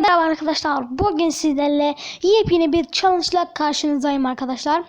Merhaba arkadaşlar. Bugün sizlerle yepyeni bir challenge ile karşınızdayım arkadaşlar.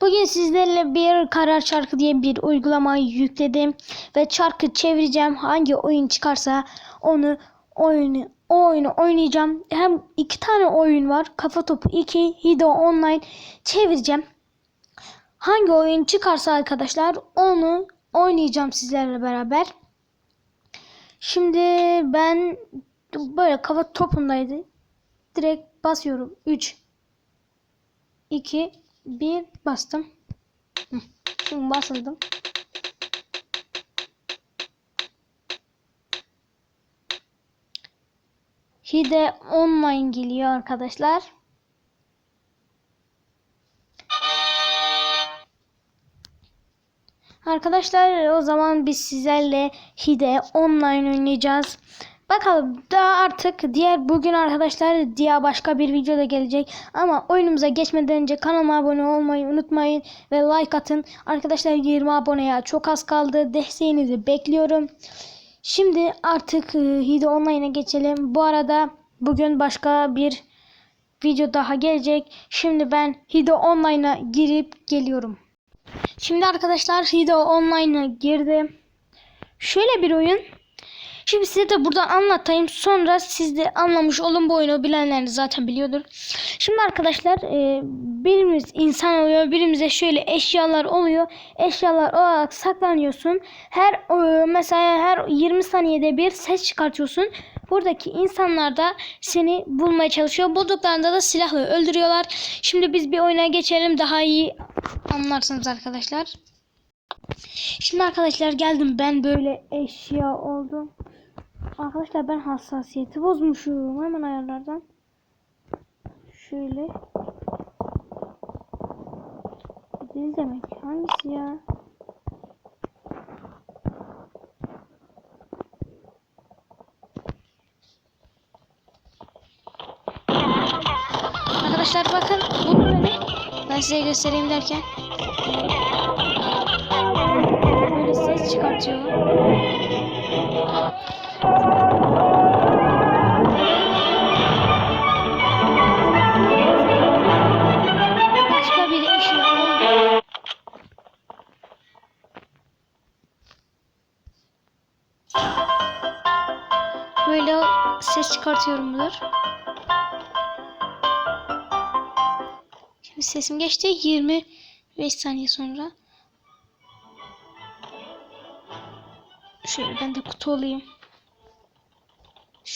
Bugün sizlerle bir karar çarkı diye bir uygulamayı yükledim ve çarkı çevireceğim. Hangi oyun çıkarsa onu oyunu o oyunu oynayacağım. Hem iki tane oyun var. Kafa Topu 2, Hido Online çevireceğim. Hangi oyun çıkarsa arkadaşlar onu oynayacağım sizlerle beraber. Şimdi ben böyle kafa topundaydı. Direkt basıyorum. 3 2 1 bastım. Şimdi basıldım. Hide online geliyor arkadaşlar. Arkadaşlar o zaman biz sizlerle Hide online oynayacağız. Bakalım daha artık diğer bugün arkadaşlar diğer başka bir video da gelecek. Ama oyunumuza geçmeden önce kanalıma abone olmayı unutmayın ve like atın. Arkadaşlar 20 aboneye çok az kaldı. Desteğinizi bekliyorum. Şimdi artık e, Hide Online'a geçelim. Bu arada bugün başka bir video daha gelecek. Şimdi ben Hide Online'a girip geliyorum. Şimdi arkadaşlar Hide Online'a girdim. Şöyle bir oyun. Şimdi size de buradan anlatayım. Sonra siz de anlamış olun bu oyunu bilenler zaten biliyordur. Şimdi arkadaşlar e, birimiz insan oluyor. Birimize şöyle eşyalar oluyor. Eşyalar olarak saklanıyorsun. Her e, mesela her 20 saniyede bir ses çıkartıyorsun. Buradaki insanlar da seni bulmaya çalışıyor. Bulduklarında da silahla öldürüyorlar. Şimdi biz bir oyuna geçelim. Daha iyi anlarsınız arkadaşlar. Şimdi arkadaşlar geldim. Ben böyle eşya oldum. Arkadaşlar ben hassasiyeti bozmuşum. Hemen ayarlardan. Şöyle. Ne demek? Hangisi ya? Arkadaşlar bakın. Bu böyle. Ben size göstereyim derken. Böyle ses çıkartıyor. Başka bir eşya oldu. Böyle ses çıkartıyorum budur. Şimdi sesim geçti 25 saniye sonra. Şöyle ben de kutu olayım.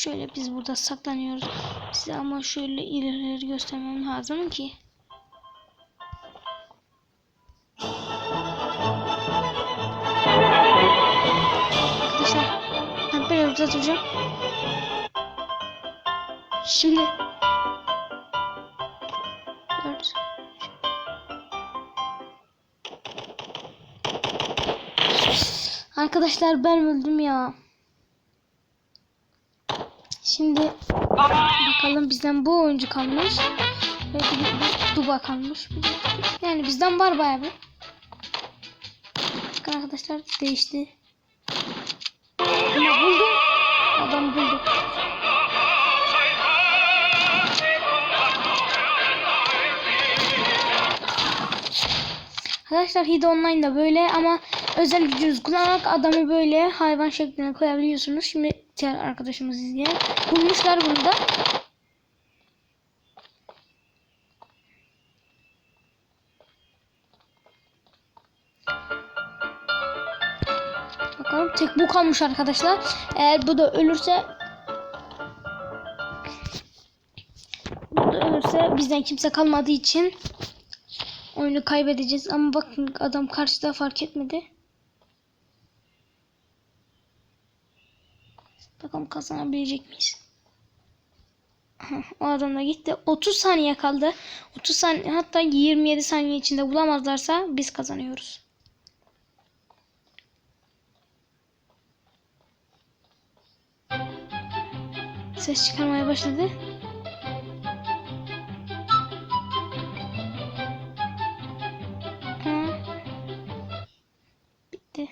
Şöyle biz burada saklanıyoruz. Size ama şöyle ileri göstermem lazım ki. Arkadaşlar ben böyle burada duracağım. Şimdi Dört. Arkadaşlar ben öldüm ya. Şimdi bakalım bizden bu oyuncu kalmış. Ve bir bir Duba kalmış. Yani bizden var bayağı bir. Bakın arkadaşlar değişti. Ama buldum. Adam buldu. Arkadaşlar Hide Online'da böyle ama özel gücünüzü kullanarak adamı böyle hayvan şekline koyabiliyorsunuz. Şimdi diğer arkadaşımız izleyelim. Bulmuşlar bunu da. Bakalım tek bu kalmış arkadaşlar. Eğer bu da ölürse bu da ölürse bizden kimse kalmadığı için oyunu kaybedeceğiz. Ama bakın adam karşıda fark etmedi. Bakalım kazanabilecek miyiz? O adam da gitti. 30 saniye kaldı. 30 saniye hatta 27 saniye içinde bulamazlarsa biz kazanıyoruz. Ses çıkarmaya başladı. Bitti.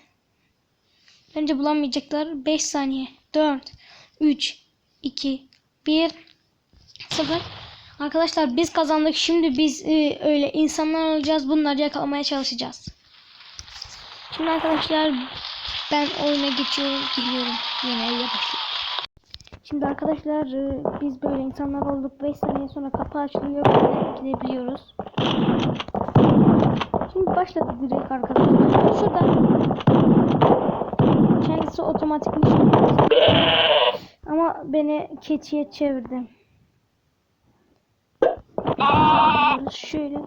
Bence bulamayacaklar. 5 saniye. 4, 3, 2, 1. 1-0. Arkadaşlar biz kazandık. Şimdi biz e, öyle insanlar olacağız. Bunları yakalamaya çalışacağız. Şimdi arkadaşlar ben oyuna geçiyorum. Gidiyorum. Yine başlıyorum. Şimdi arkadaşlar e, biz böyle insanlar olduk. 5 saniye sonra kapı açılıyor. Gidebiliyoruz. Şimdi başladı direkt arkadaşlar. Şurada kendisi otomatik aldı. Ama beni keçiye çevirdi. Şöyle.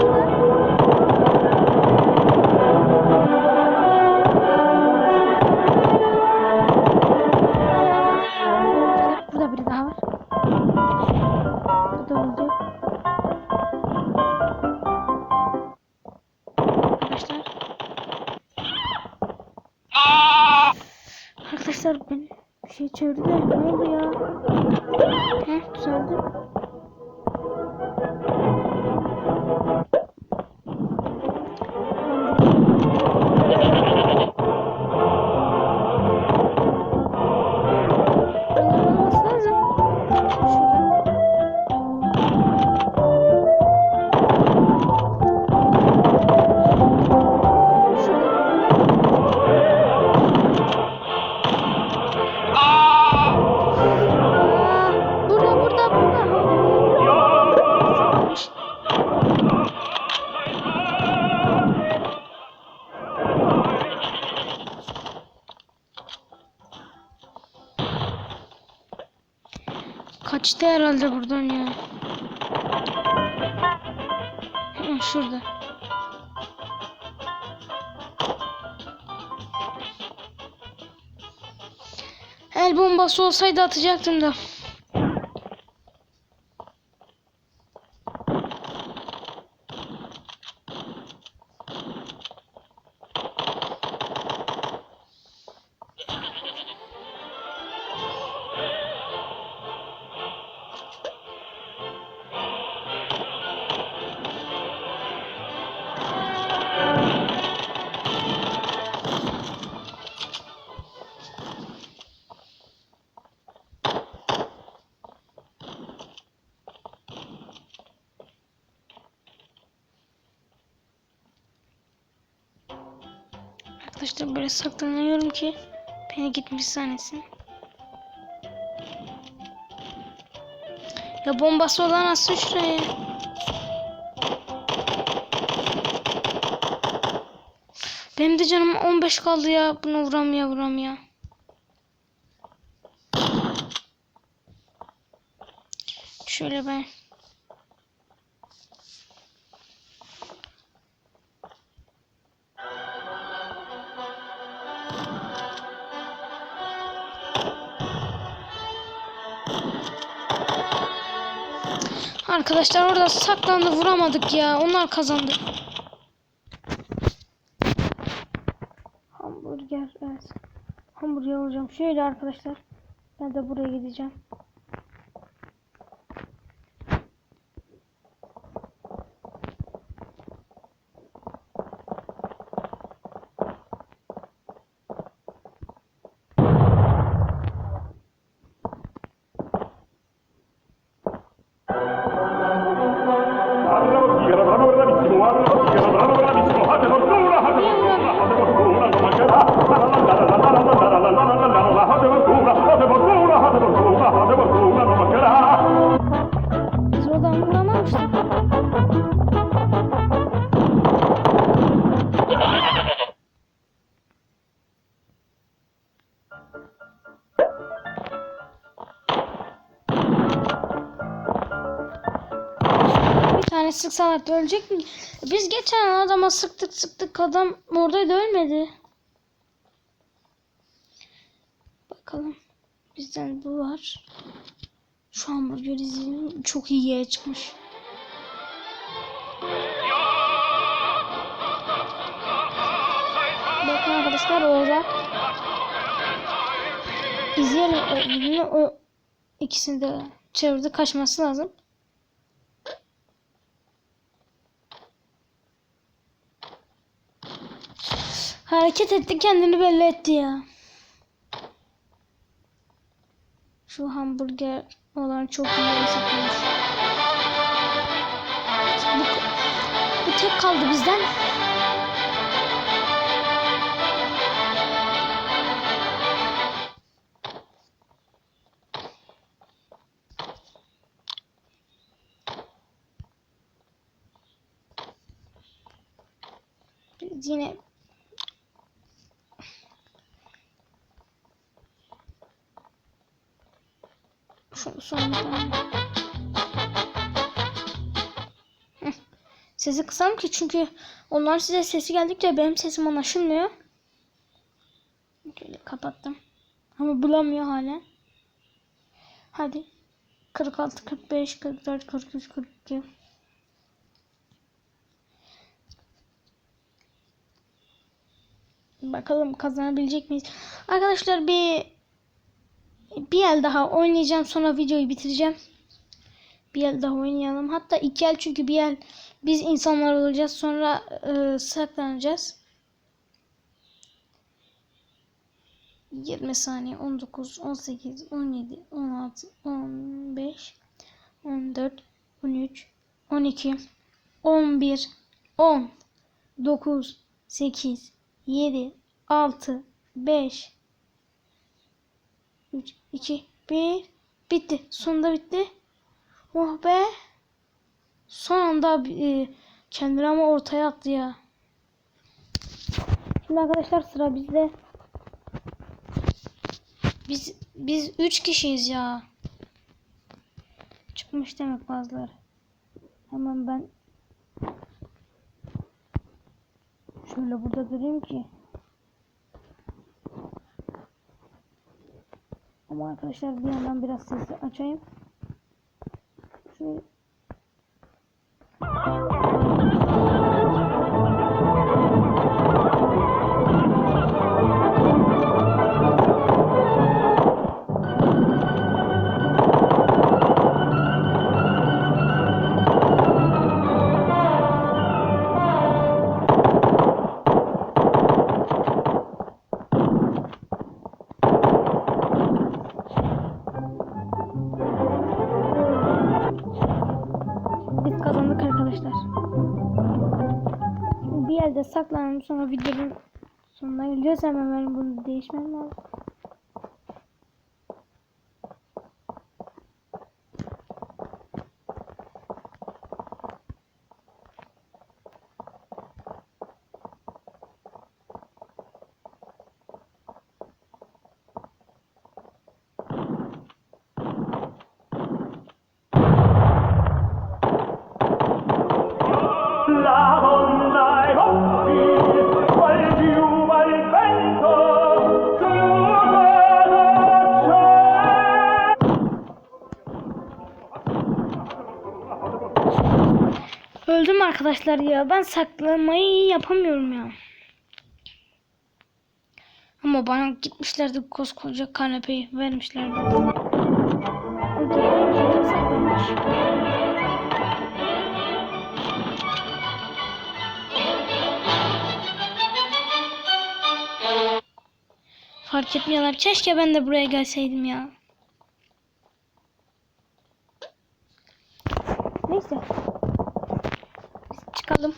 Şurada. Bir Kaçtı herhalde buradan ya. Hı, Şurada. El bombası olsaydı atacaktım da. Arkadaşlar böyle saklanıyorum ki beni gitmiş zannetsin. Ya bombası olan atsın şuraya. Benim de canım 15 kaldı ya. Bunu vuramıyor vuramıyor. Şöyle ben. Arkadaşlar orada saklandı vuramadık ya. Onlar kazandı. Hamburger evet. Hamburger alacağım. Şöyle arkadaşlar. Ben de buraya gideceğim. Tane sıksalar da ölecek mi? Biz geçen adama sıktık sıktık adam oradaydı ölmedi. Bakalım. Bizden bu var. Şu hamburger izleyelim. Çok iyi yere çıkmış. Bakın arkadaşlar orada. İzleyelim. O- Bunu o ikisini de çevirdi kaçması lazım. Hareket etti kendini belli etti ya. Şu hamburger olan çok iyi hesaplamış. Bu, bu tek kaldı bizden. Biz yine Şunu son Heh. Sesi kısam ki çünkü onlar size sesi geldikçe benim sesim anlaşılmıyor. Şöyle kapattım. Ama bulamıyor hala. Hadi. 46, 45, 44, 43, 42. Bakalım kazanabilecek miyiz? Arkadaşlar bir bir el daha oynayacağım sonra videoyu bitireceğim. Bir el daha oynayalım. Hatta iki el çünkü bir el biz insanlar olacağız sonra e, saklanacağız. 20 saniye 19 18 17 16 15 14 13 12 11 10 9 8 7 6 5 3 2 1 bitti. Sonunda bitti. Oh be. Son anda e, kendini ama ortaya attı ya. Şimdi arkadaşlar sıra bizde. Biz biz 3 kişiyiz ya. Çıkmış demek bazıları. Hemen ben şöyle burada durayım ki. Ama arkadaşlar bir yandan biraz sesi açayım. Şöyle saklanalım sonra videonun sonuna geleceğiz. Hemen benim bunu değişmem lazım. Öldüm arkadaşlar ya. Ben saklamayı yapamıyorum ya. Ama bana gitmişlerdi koskoca kanepeyi vermişlerdi. Fark etmiyorlar. Keşke ben de buraya gelseydim ya. Neyse. Ayarlayalım.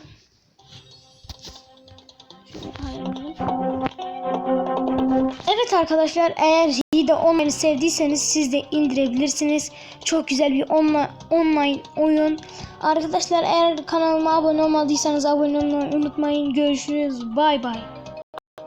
Evet arkadaşlar eğer Hide Online'ı sevdiyseniz siz de indirebilirsiniz. Çok güzel bir online oyun. Arkadaşlar eğer kanalıma abone olmadıysanız abone olmayı unutmayın. Görüşürüz. Bay bay.